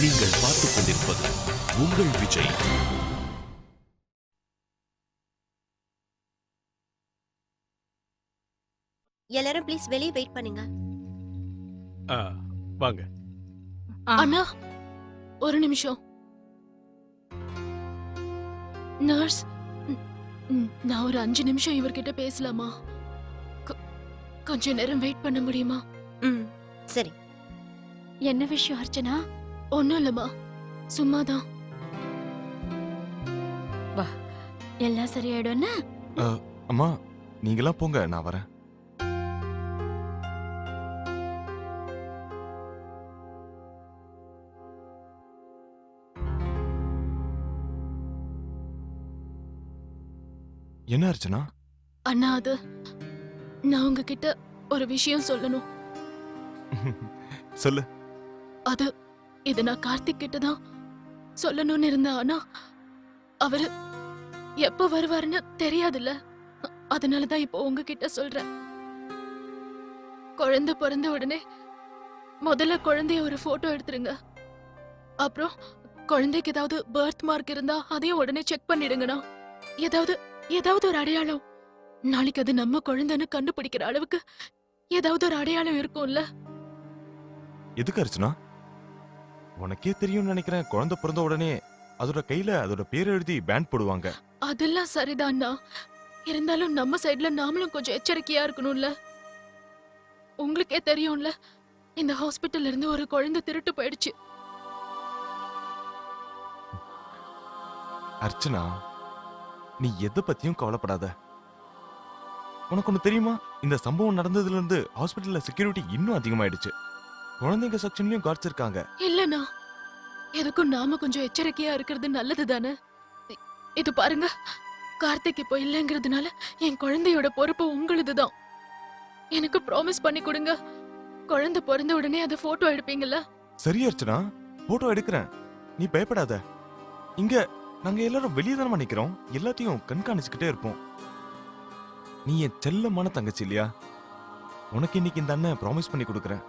நீங்கள் பார்த்துக் கொண்டிருப்பது உங்கள் விஜய். எல்லாரும் ப்ளீஸ் வெளியே வெயிட் பண்ணுங்க. ஆ, வாங்க. அண்ணா ஒரு நிமிஷம். நர்ஸ் நான் ஒரு அஞ்சு நிமிஷம் இவர்கிட்ட பேசலாமா? கொஞ்ச நேரம் வெயிட் பண்ண முடியுமா? ம் சரி. என்ன விஷயம் அர்ச்சனா? ஒன்னும் இல்லம்மா. சும்மாதான். எல்லாம் சரியாயிடும்னா அம்மா நீங்களாம் போங்க நான் வரேன். என்ன அர்ச்சனா? அண்ணா அது நான் உங்ககிட்ட ஒரு விஷயம் சொல்லணும். சொல்லு. அது இது நான் கார்த்திக் கிட்ட தான் சொல்லணும்னு இருந்தேன். ஆனா அவரு எப்ப வருவாருன்னு தெரியாதுல்ல. அ- அதனாலதான் இப்போ உங்ககிட்ட சொல்றேன். குழந்தை பிறந்த உடனே முதல்ல குழந்தைய ஒரு போட்டோ எடுத்துருங்க. அப்புறம் குழந்தைக்கு ஏதாவது பர்த் மார்க் இருந்தா அதையும் உடனே செக் பண்ணிடுங்கண்ணா. ஏதாவது ஏதாவது ஒரு அடையாளம். நாளைக்கு அது நம்ம குழந்தைன்னு கண்டுபிடிக்கிற அளவுக்கு ஏதாவது ஒரு அடையாளம் இருக்கும்ல. எதுக்கு அர்ச்சனா? உனக்கே தெரியும்னு நினைக்கிறேன். குழந்தை பிறந்த உடனே அதோட கையில அதோட பேர் எழுதி பேண்ட் போடுவாங்க. அதெல்லாம் சரிதான்ண்ணா இருந்தாலும் நம்ம சைடுல நாமளும் கொஞ்சம் எச்சரிக்கையா இருக்கணும்ல. உங்களுக்கே தெரியும்ல இந்த ஹாஸ்பிட்டல்ல இருந்து ஒரு குழந்தை திருட்டு போயிடுச்சு. அர்ச்சனா நீ எதை பத்தியும் கவலைப்படாத. உனக்கு ஒண்ணு தெரியுமா? இந்த சம்பவம் நடந்ததுல இருந்து ஹாஸ்பிட்டல்ல செக்யூரிட்டி இன்னும் அதிகமாயிடுச்சு. குழந்தைங்க செக்ஷன்லயும் கார்ட்ஸ் இருக்காங்க இல்லண்ணா எதுக்கும் நாம கொஞ்சம் எச்சரிக்கையா இருக்கிறது நல்லது தானே இது பாருங்க கார்த்திக் இப்போ இல்லைங்கிறதுனால என் குழந்தையோட பொறுப்பு உங்களுதுதான். எனக்கு ப்ராமிஸ் பண்ணி கொடுங்க. குழந்தை பிறந்த உடனே அதை போட்டோ எடுப்பீங்கல்ல? சரி அர்ச்சனா. போட்டோ எடுக்கிறேன். நீ பயப்படாத. இங்க நாங்க எல்லாரும் வெளியே தானே நிக்கிறோம். எல்லாத்தையும் கண்காணிச்சுக்கிட்டே இருப்போம். நீ என் செல்லமான தங்கச்சி இல்லையா? உனக்கு இன்னைக்கு இந்த அண்ணன் ப்ராமிஸ் பண்ணி கொடுக்குறேன்.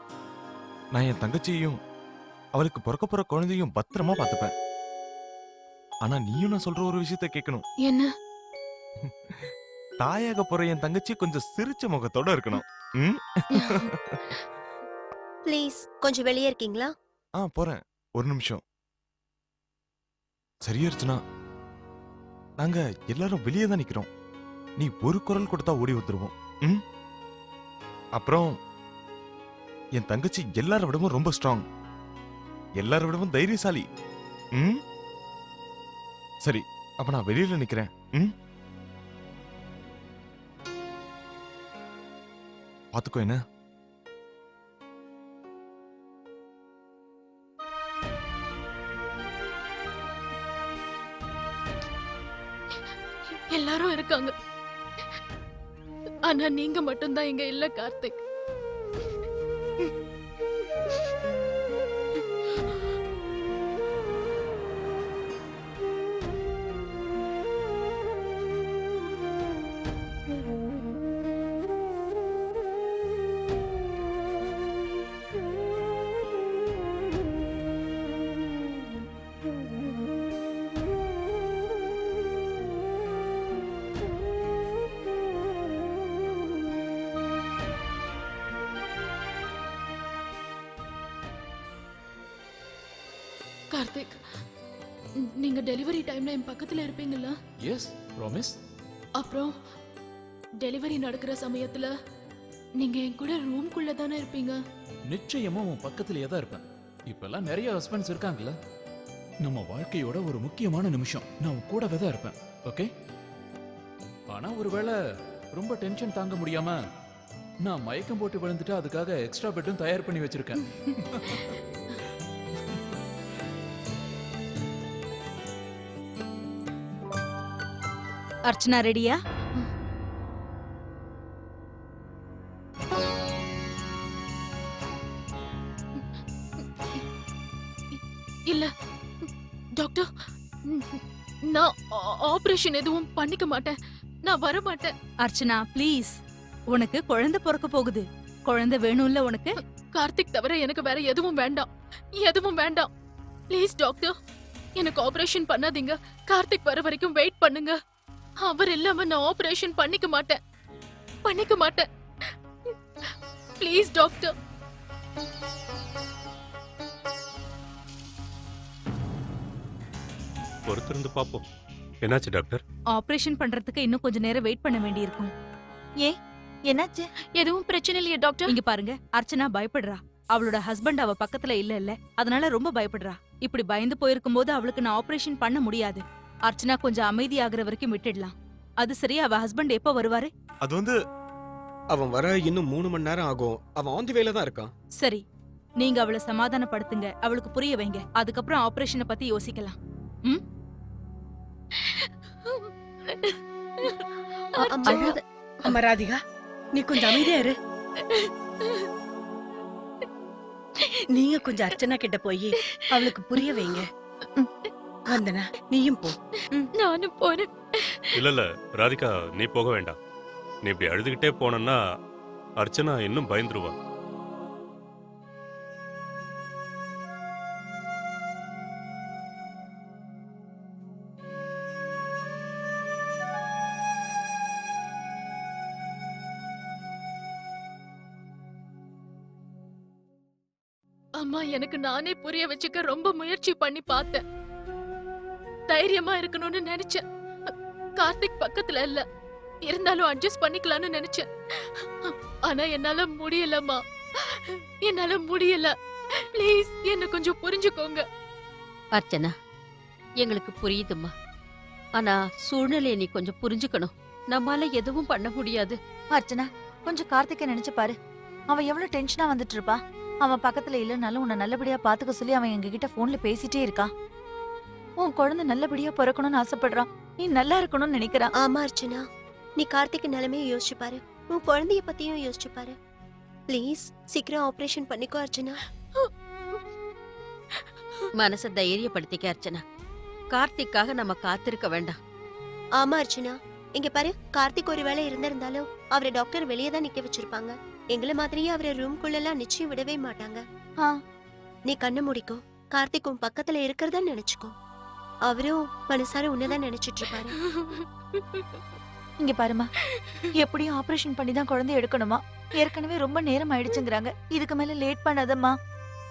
நான் என் தங்கச்சியையும் அவளுக்கு பிறக்க போற குழந்தையும் பத்திரமா பார்த்துப்பேன். ஆனா நீயும் நான் சொல்ற ஒரு விஷயத்த கேட்கணும். என்ன? தாயாக போற என் தங்கச்சி கொஞ்சம் சிரிச்ச முகத்தோட இருக்கணும்? ப்ளீஸ் கொஞ்சம் வெளியே இருக்கீங்களா? ஆ போறேன். ஒரு நிமிஷம். சரி அர்ச்சனா நாங்க எல்லாரும் வெளியே தான் நிக்கிறோம். நீ ஒரு குரல் கொடுத்தா ஓடி வந்துருவோம். அப்புறம் என் தங்கச்சி எல்லார விடவும் ரொம்ப ஸ்ட்ராங் எல்லார விடவும் தைரியசாலி. ம்? சரி அப்ப நான் வெளியில நிக்கிறேன். ம்? பாத்துக்கோ என்ன? எல்லாரும் இருக்காங்க. ஆனா நீங்க மட்டும்தான் இங்க இல்ல கார்த்திக். கார்த்திக் நீங்க டெலிவரி டைம்ல என் பக்கத்துல இருப்பீங்கல்ல? எஸ் ப்ராமிஸ் அப்புறம் டெலிவரி நடக்கிற சமயத்துல நீங்க என் கூட ரூம்குள்ள தானே இருப்பீங்க? நிச்சயமா உன் பக்கத்திலேயே தான் இருப்பேன். இப்பெல்லாம் நிறைய ஹஸ்பண்ட்ஸ் இருக்காங்கல்ல. நம்ம வாழ்க்கையோட ஒரு முக்கியமான நிமிஷம். நான் உன் கூடவே தான் இருப்பேன். ஓகே ஆனா ஒருவேளை ரொம்ப டென்ஷன் தாங்க முடியாம நான் மயக்கம் போட்டு விழுந்துட்டு அதுக்காக எக்ஸ்ட்ரா பெட்டும் தயார் பண்ணி வச்சிருக்கேன். அர்ச்சனா ரெடியா? இல்ல. டாக்டர் நான் ஆபரேஷன் எதுவும் பண்ணிக்க மாட்டேன். நான் வர மாட்டேன். அர்ச்சனா ப்ளீஸ். உனக்கு குழந்தை பிறக்க போகுது. குழந்தை வேணும்ல உனக்கு? கார்த்திக் தவிர எனக்கு வேற எதுவும் வேண்டாம். எதுவும் வேண்டாம். Please doctor. எனக்கு ஆபரேஷன் பண்ணாதீங்க. கார்த்திக் வர வரைக்கும் வெயிட் பண்ணுங்க. அவர் இல்லாம நான் ஆபரேஷன் பண்ணிக்க மாட்டேன். பண்ணிக்க மாட்டேன். ப்ளீஸ் டாக்டர் பொறுத்திருந்து பார்ப்போம் என்னாச்சு டாக்டர் ஆபரேஷன் பண்றதுக்கு இன்னும் கொஞ்ச நேரம் வெயிட் பண்ண வேண்டியிருக்கும். என்னாச்சு? எதுவும் பிரச்சனை இல்லையா டாக்டர் இங்க பாருங்க அர்ச்சனா பயப்படுறா. அவளோட ஹஸ்பண்ட் அவ பக்கத்துல இல்ல இல்ல. அதனால ரொம்ப பயப்படுறா. இப்படி பயந்து போயிருக்கும் போது அவளுக்கு நான் ஆபரேஷன் பண்ண முடியாது. அர்ச்சனா கொஞ்சம் அமைதியாகிற வரைக்கும் விட்டுடலாம். அது சரி அவ ஹஸ்பண்ட் எப்ப வருவாரு? அது வந்து அவன் வர இன்னும் மூணு மணி நேரம் ஆகும். அவன் ஆன் தி வேல தான் இருக்கான். சரி. நீங்க அவளை சமாதானப்படுத்துங்க. அவளுக்கு புரிய வைங்க. அதுக்கப்புறம் ஆபரேஷனை பத்தி யோசிக்கலாம். அம்மா, அழாத. அம்மா ராதிகா நீ கொஞ்சம் அமைதியா இரு. நீங்க கொஞ்சம் அர்ச்சனா கிட்ட போய் அவளுக்கு புரிய வைங்க. வந்தனா நீயும் போ. நானும் போறேன். இல்ல இல்ல ராதிகா நீ போக வேண்டாம். நீ இப்படி அழுதுகிட்டே போனன்னா அர்ச்சனா இன்னும் பயந்துருவா. அம்மா எனக்கு நானே புரிய வச்சுக்க ரொம்ப முயற்சி பண்ணி பார்த்தேன். தைரியமா இருக்கணும்னு நினைச்சேன். கார்த்திக் பக்கத்துல இல்ல. இருந்தாலும் அட்ஜஸ்ட் பண்ணிக்கலாம்னு நினைச்சேன். ஆனா என்னால முடியலம்மா. என்னால முடியல. ப்ளீஸ் என்ன கொஞ்சம் புரிஞ்சுக்கோங்க. அர்ச்சனா எங்களுக்கு புரியுதும்மா. ஆனா சூழ்நிலையை நீ கொஞ்சம் புரிஞ்சுக்கணும். நம்மால எதுவும் பண்ண முடியாது. அர்ச்சனா கொஞ்சம் கார்த்திகை நினைச்சு பாரு. அவன் எவ்வளவு டென்ஷனா வந்துட்டு இருப்பா அவன் பக்கத்துல இல்லைனாலும் உன்னை நல்லபடியா பாத்துக்க சொல்லி அவன் எங்க கிட்ட போன்ல பேசிட்டே இருக்கான். உன் குழந்தை நல்லபடியா பிறக்கணும்னு ஆசைப்படுறான். நீ நல்லா இருக்கணும்னு நினைக்கிறான். ஆமா அர்ச்சனா. நீ கார்த்திக் நிலைமையை யோசிச்சு பாரு. உன் குழந்தைய பத்தியும் யோசிச்சு பாரு. ப்ளீஸ் சீக்கிரம் ஆபரேஷன் பண்ணிக்கோ அர்ச்சனா. மனச தைரியப்படுத்திக்க அர்ச்சனா. கார்த்திக்காக நம்ம காத்திருக்க வேண்டாம். ஆமா அர்ச்சனா. இங்க பாரு கார்த்திக் ஒருவேளை இருந்திருந்தாலும் அவரை டாக்டர் வெளியே தான் நிக்க வச்சிருப்பாங்க. எங்கள மாதிரியே அவரை ரூம்குள்ள எல்லாம் நிச்சயம் விடவே மாட்டாங்க. ஆ. நீ கண்ணு முடிக்கோ. கார்த்திக் உன் பக்கத்துல இருக்கிறதா நினைச்சுக்கோ. அவரும் மனசார உன்னதான் நினைச்சிட்டு இருப்பாரு இங்க பாருமா எப்படியும் ஆபரேஷன் பண்ணி தான் குழந்தை எடுக்கணுமா? ஏற்கனவே ரொம்ப நேரம் ஆயிடுச்சுங்கிறாங்க. இதுக்கு மேல லேட் பண்ணாதம்மா.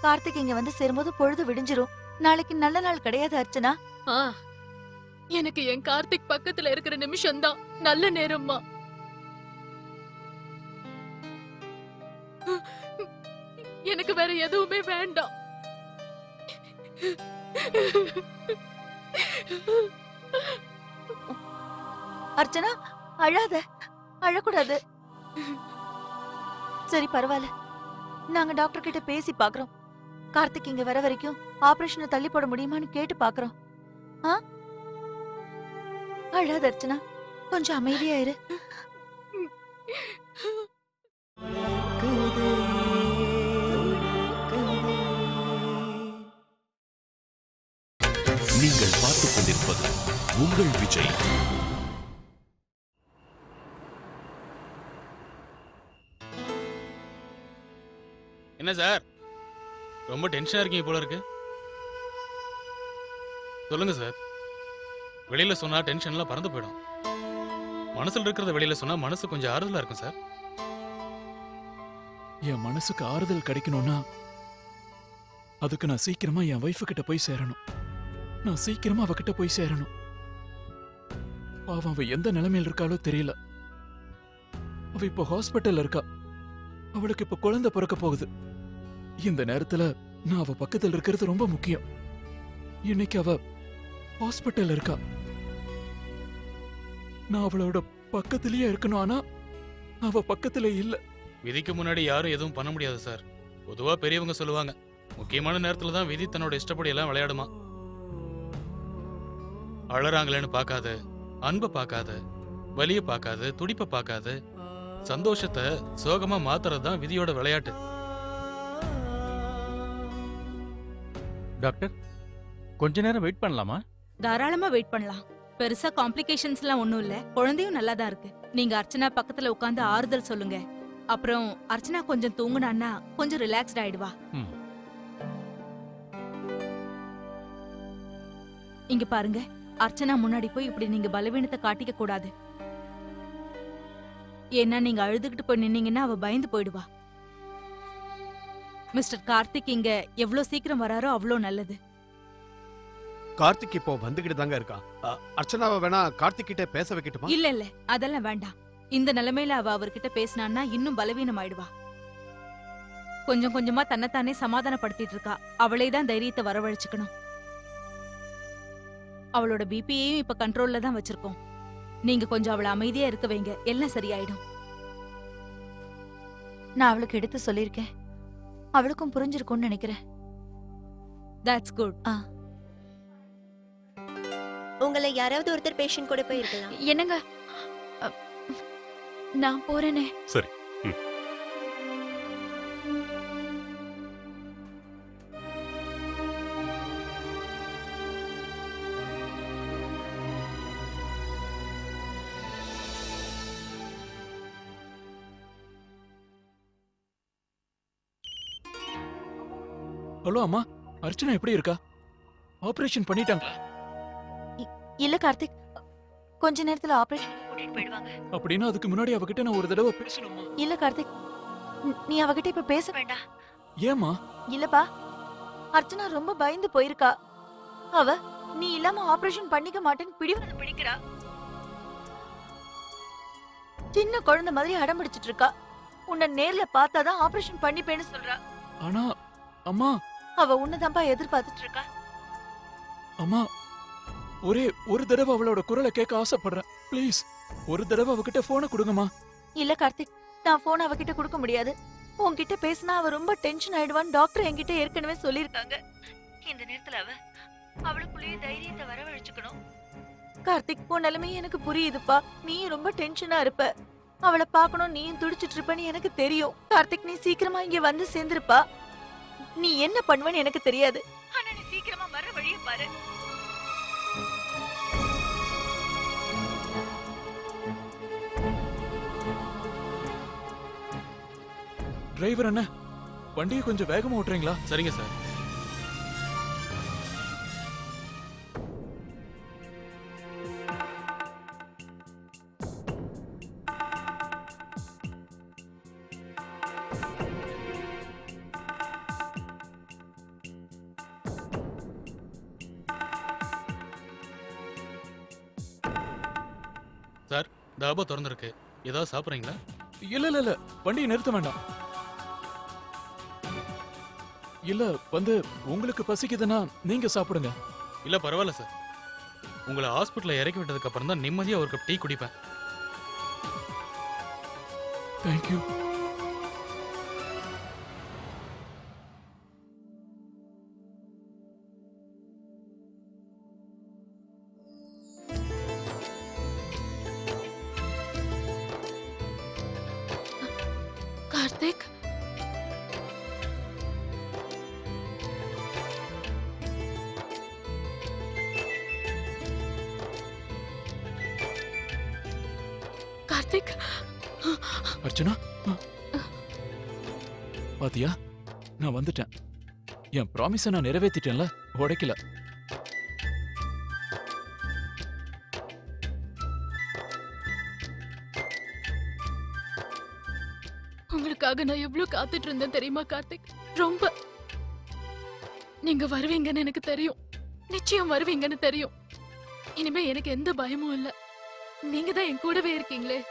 கார்த்திக் இங்க வந்து சேரும்போது பொழுது விடிஞ்சிரும். நாளைக்கு நல்ல நாள் கிடையாது அர்ச்சனா. ஆ எனக்கு என் கார்த்திக் பக்கத்துல இருக்கிற நிமிஷம் தான் நல்ல நேரம்மா. எனக்கு வேற எதுவுமே வேண்டாம். அர்ச்சனா அழாத அழக்கூடாது. சரி பரவாயில்ல. நாங்க டாக்டர் கிட்ட பேசி பாக்குறோம். கார்த்திக் இங்க வர வரைக்கும் ஆபரேஷனை தள்ளி போட முடியுமான்னு கேட்டு பாக்குறோம். ஆ? அழாத அர்ச்சனா. கொஞ்சம் அமைதியாயிரு உங்கள் விஜய். என்ன சார்? ரொம்ப டென்ஷனா இருக்கீங்க போல இருக்கு. சொல்லுங்க சார். வெளியில சொன்னா டென்ஷன்லாம் பறந்து போயிடும். மனசுல இருக்கிறத வெளியில சொன்னா மனசு கொஞ்சம் ஆறுதலா இருக்கும் சார். என் மனசுக்கு ஆறுதல் கிடைக்கணும்னா அதுக்கு நான் சீக்கிரமா என் வைஃபு கிட்ட போய் சேரணும். நான் சீக்கிரமா அவகிட்ட போய் சேரணும். பாவம் அவ எந்த நிலைமையில் இருக்காளோ தெரியல. அவ இப்போ ஹாஸ்பிட்டல்ல இருக்கா. அவளுக்கு இப்ப குழந்தை பிறக்க போகுது. இந்த நேரத்துல நான் அவ பக்கத்துல இருக்கிறது ரொம்ப முக்கியம். இன்னைக்கு அவ ஹாஸ்பிட்டல்ல இருக்கா. நான் அவளோட பக்கத்திலேயே இருக்கணும் ஆனா அவ பக்கத்துல இல்ல. விதிக்கு முன்னாடி யாரும் எதுவும் பண்ண முடியாது சார். பொதுவா பெரியவங்க சொல்லுவாங்க முக்கியமான நேரத்துல தான் விதி தன்னோட இஷ்டப்படி எல்லாம் விளையாடுமா? அழறாங்களேன்னு பார்க்காத அன்பை பார்க்காத வலிய பார்க்காத துடிப்பை பார்க்காத சந்தோஷத்தை சோகமா மாத்துறது தான் விதியோட விளையாட்டு. டாக்டர் கொஞ்ச நேரம் வெயிட் பண்ணலாமா? தாராளமா வெயிட் பண்ணலாம். பெருசா காம்ப்ளிகேஷன்ஸ் எல்லாம் ஒண்ணும் இல்ல. குழந்தையும் நல்லா தான் இருக்கு. நீங்க அர்ச்சனா பக்கத்துல உட்கார்ந்து ஆறுதல் சொல்லுங்க. அப்புறம் அர்ச்சனா கொஞ்சம் தூங்குனான்னா கொஞ்சம் ரிலாக்ஸ்ட் ஆயிடுவா. இங்க பாருங்க. அர்ச்சனா முன்னாடி போய் இப்படி நீங்க பலவீனத்தை காட்டிக்க கூடாது. ஏன்னா நீங்க அழுதுகிட்டு போய் நின்னீங்கன்னா அவ பயந்து போயிடுவா. மிஸ்டர் கார்த்திக் இங்க எவ்வளவு சீக்கிரம் வராரோ அவ்வளோ நல்லது. கார்த்திக் இப்போ வந்துகிட்டு தாங்க இருக்கா? அர்ச்சனாவை வேணா கார்த்திக் கிட்ட பேச வைக்கட்டுமா? இல்ல இல்ல. அதெல்லாம் வேண்டாம். இந்த நிலைமையில அவ அவர்கிட்ட பேசினான்னா இன்னும் பலவீனம் ஆயிடுவா கொஞ்சம் கொஞ்சமா தன்னைத்தானே சமாதானப்படுத்திட்டு இருக்கா. அவளே தான் தைரியத்தை வரவழைச்சுக்கணும். அவளோட பிபியையும் இப்ப கண்ட்ரோல்ல தான் வச்சிருக்கோம். நீங்க கொஞ்சம் அவளை அமைதியா இருக்க வைங்க. எல்லாம் சரியாயிடும். நான் அவளுக்கு எடுத்து சொல்லியிருக்கேன். அவளுக்கும் புரிஞ்சிருக்கும்னு நினைக்கிறேன். தட்ஸ் குட் உங்களை யாராவது ஒருத்தர் பேஷண்ட் கூட போய் இருக்கலாம் என்னங்க? அ, நான் போறேனே. சரி ம். ஹலோ அம்மா? அர்ச்சனா எப்படி இருக்கா? ஆபரேஷன் பண்ணிட்டாங்களா? இல்ல கார்த்திக். கொஞ்ச நேரத்துல ஆபரேஷன் கூட்டிட்டு போயிடுவாங்க. அப்படின்னா அதுக்கு முன்னாடி அவகிட்ட நான் ஒரு தடவை பேசணுமா? இல்ல கார்த்திக். ந- அவகிட்ட இப்ப பேச வேண்டாம். ஏமா இல்லப்பா. அர்ச்சனா ரொம்ப பயந்து போயிருக்கா. அவ நீ இல்லாம ஆபரேஷன் பண்ணிக்க மாட்டேன்னு பிடிவாதம் பிடிக்கிறா. சின்ன குழந்தை மாதிரி அடம் பிடிச்சிட்டு இருக்கா. உன்னை நேர்ல பார்த்தாதான் ஆபரேஷன் பண்ணிப்பேன்னு சொல்றா. ஆனா அம்மா அவ உன்னதான்ப்பா எதிர்பார்த்துட்டு இருக்கா அம்மா ஒரே ஒரு தடவை அவளோட குரலை கேட்க ஆசைப்படுறேன். ப்ளீஸ் ஒரு தடவை அவகிட்ட போனை கொடுங்கம்மா. இல்ல கார்த்திக் நான் போன் அவகிட்ட கொடுக்க முடியாது. உன்கிட்ட பேசினா அவ ரொம்ப டென்ஷன் ஆயிடுவான்னு டாக்டர் என்கிட்ட ஏற்கனவே சொல்லிருக்காங்க இந்த நேரத்துல அவ அவளுக்குள்ளேயே தைரியத்தை வரவழைச்சுக்கணும். கார்த்திக் உன் நிலைமை எனக்கு புரியுதுப்பா. நீ ரொம்ப டென்ஷனா இருப்ப. அவளை பார்க்கணும் நீயும் துடிச்சிட்டு இருப்பன்னு எனக்கு தெரியும். கார்த்திக் நீ சீக்கிரமா இங்க வந்து சேர்ந்திருப்பா. நீ என்ன பண்ணுவேன்னு எனக்கு தெரியாது. ஆனா நீ சீக்கிரமா வர வழியை பாரு. டிரைவர் அண்ணா வண்டியை கொஞ்சம் வேகமா ஓட்டுறீங்களா? சரிங்க சார். தாபா திறந்துருக்கு. ஏதாவது சாப்பிட்றீங்களா? இல்ல இல்ல இல்ல. வண்டியை நிறுத்த வேண்டாம். இல்ல வந்து உங்களுக்கு பசிக்குதுன்னா நீங்க சாப்பிடுங்க. இல்ல பரவாயில்ல சார் உங்களை ஹாஸ்பிட்டல்ல இறக்கி விட்டதுக்கு அப்புறம் தான் நிம்மதியா ஒரு கப் டீ குடிப்பேன். Thank you Karthik. அர்ச்சனா. பாத்தியா? நான் வந்துட்டேன். என் ப்ராமிஸை நான் நிறைவேத்திட்டேன்ல உடைக்கல. உங்களுக்காக நான் எவ்வளவு காத்துட்டு இருந்தேன் தெரியுமா கார்த்திக்? ரொம்ப. நீங்க வருவீங்கன்னு எனக்கு தெரியும். நிச்சயம் வருவீங்கன்னு தெரியும். இனிமே எனக்கு எந்த பயமும் இல்ல. நீங்க தான் என் கூடவே இருக்கீங்களே.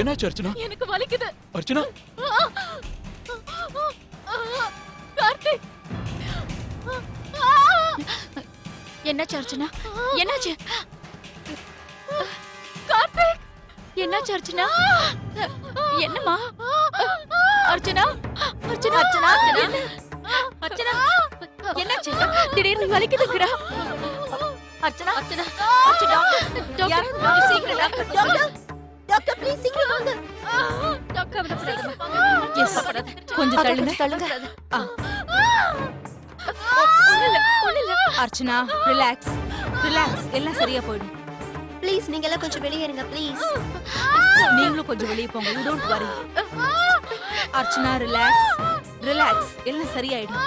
என்னாச்சு அர்ச்சனா? எனக்கு வலிக்குது. அர்ச்சனா? கார்த்திக். என்னாச்சு அர்ச்சனா? என்னாச்சு? கார்த்திக். என்னாச்சு அர்ச்சனா? என்னம்மா? அர்ச்சனா? அர்ச்சனா அர்ச்சனா அர்ச்சனா? என்னாச்சு? திடீர்னு வலிக்குதுங்கடா அர்ச்சனா? அர்ச்சனா? அர்ச்சனா டாக்டர் யாராவது டாக்டர் சீக்கிரம் டாக்டர் டாக்டர். டாக்டர் ப்ளீஸ் சீக்கிரம் வாங்க. டாக்டர் சீக்கிரம் எஸ் கொஞ்சம் தள்ளுங்க. தள்ளுங்க அர்ச்சனா ரிலாக்ஸ் ரிலாக்ஸ் எல்லாம் சரியா போயிடும். ப்ளீஸ் நீங்க எல்லாம் கொஞ்சம் வெளியே இருங்க ப்ளீஸ். நீங்களும் கொஞ்சம் வெளியே போங்க. You don't worry Archana relax relax எல்லாம் சரியாயிடும்.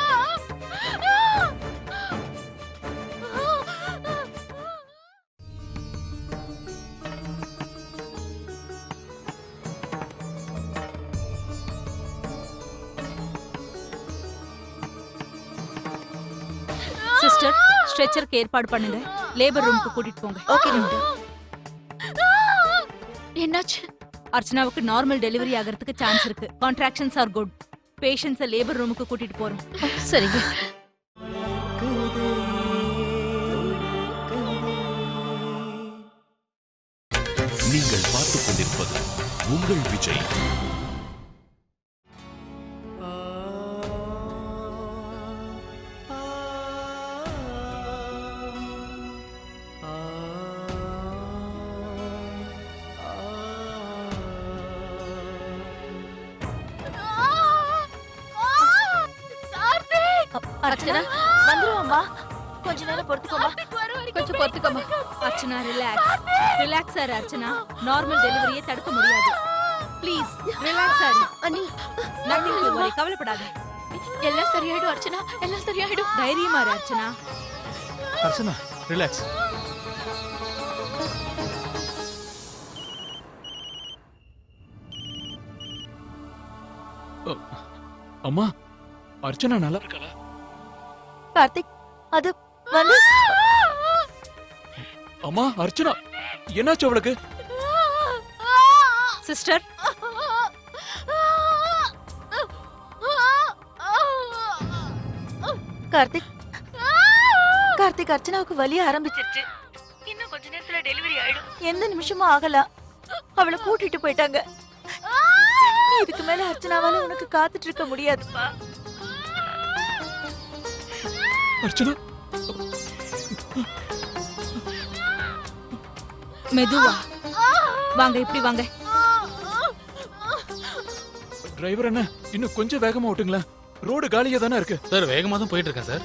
ஸ்ட்ரெச்சருக்கு ஏற்பாடு பண்ணுங்க. லேபர் ரூமுக்கு கூட்டிட்டு போங்க. ஓகே டாக்டர் என்னாச்சு? அர்ச்சனாவுக்கு நார்மல் டெலிவரி ஆகிறதுக்கு சான்ஸ் இருக்கு. கான்ட்ராக்ஷன்ஸ் ஆர் குட் பேஷண்ட்ஸை லேபர் ரூமுக்கு கூட்டிட்டு போறோம். சரிங்க. நீங்கள் பார்த்துக் கொண்டிருப்பது உங்கள் விஜய். ஆரு அர்ச்சனா. நார்மல் டெலிவரியை தடுக்க முடியாது. ப்ளீஸ் ரிலாக்ஸ் ஆரு அண்ணி நத்திங் டு வரி கவலைப்படாத. எல்லாம் சரியாயிடும் அர்ச்சனா. எல்லாம் சரியாயிடும். தைரியமா இரு அர்ச்சனா. அர்ச்சனா ரிலாக்ஸ் அம்மா அர்ச்சனா நல்லா இருக்காளா? கார்த்திக் அது வந்து அம்மா அர்ச்சனா. என்னாச்சு அவளுக்கு? சிஸ்டர். கார்த்திக். கார்த்திக் அர்ச்சனாவுக்கு வலி ஆரம்பிச்சிருச்சு. இன்னும் கொஞ்ச நேரத்துல டெலிவரி ஆயிடும். எந்த நிமிஷமும் ஆகலாம் அவளை கூட்டிட்டு போயிட்டாங்க. இதுக்கு மேல அர்ச்சனாவால உனக்கு காத்துட்டு இருக்க முடியாதுப்பா அர்ச்சனா மெதுவா. வாங்க இப்படி வாங்க. டிரைவர் என்ன இன்னும் கொஞ்சம் வேகமா ஓட்டுங்களேன். ரோடு காலியா தானே இருக்கு. சார் வேகமா தான் போயிட்டு இருக்கேன் சார்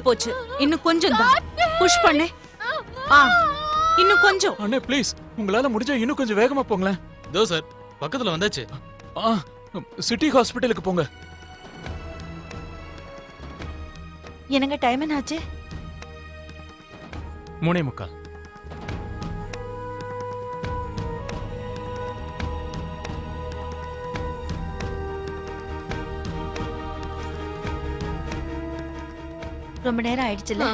முடிஞ்சு போச்சு. இன்னும் கொஞ்சம் தான். புஷ் பண்ணு. ஆ இன்னும் கொஞ்சம். அண்ணே ப்ளீஸ் உங்களால முடிஞ்சா இன்னும் கொஞ்சம் வேகமா போங்களேன். இதோ சார் பக்கத்துல வந்தாச்சு. ஆ சிட்டி ஹாஸ்பிட்டலுக்கு போங்க. என்னங்க டைம் என்ன ஆச்சு மூணே முக்கால். ரொம்ப நேரம் ஆயிடுச்சுல.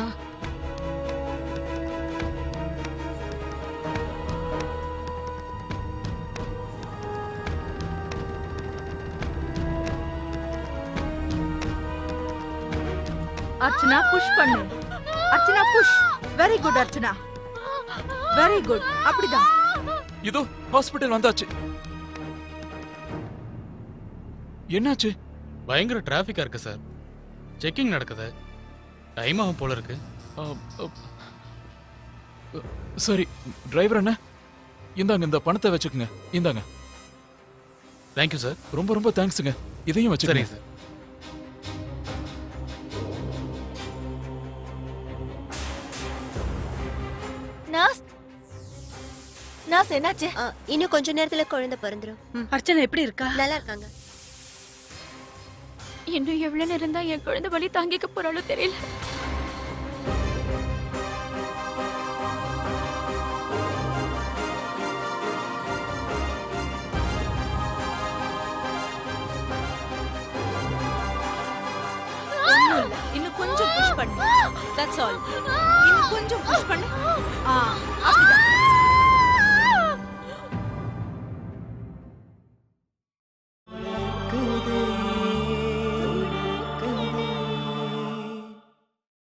அர்ச்சனா புஷ் பண்ணு. Archana push very good Archana. Very good அப்படிதான். இதோ ஹாஸ்பிட்டல் வந்தாச்சு. என்னாச்சு? பயங்கர டிராஃபிக்கா இருக்கு சார் செக்கிங் நடக்குது. டைம் ஆகும் போல இருக்கு. சரி டிரைவர் அண்ணா? இந்தாங்க இந்த பணத்தை வச்சுக்கோங்க. இந்தாங்க. தேங்க்யூ சார் ரொம்ப ரொம்ப தேங்க்ஸுங்க இதையும் சரிங்க சார் நர்ஸ் என்னாச்சு? இன்னும் கொஞ்ச நேரத்துல குழந்தை பிறந்துரும். அர்ச்சனா எப்படி இருக்கா? நல்லா இருக்காங்க. இன்னும் எவ்வளவு நேரம் தான் என் குழந்தை வலி தாங்கிக்க போறாளோ தெரியல. இன்னும் கொஞ்சம் புஷ் பண்ணு தட்ஸ்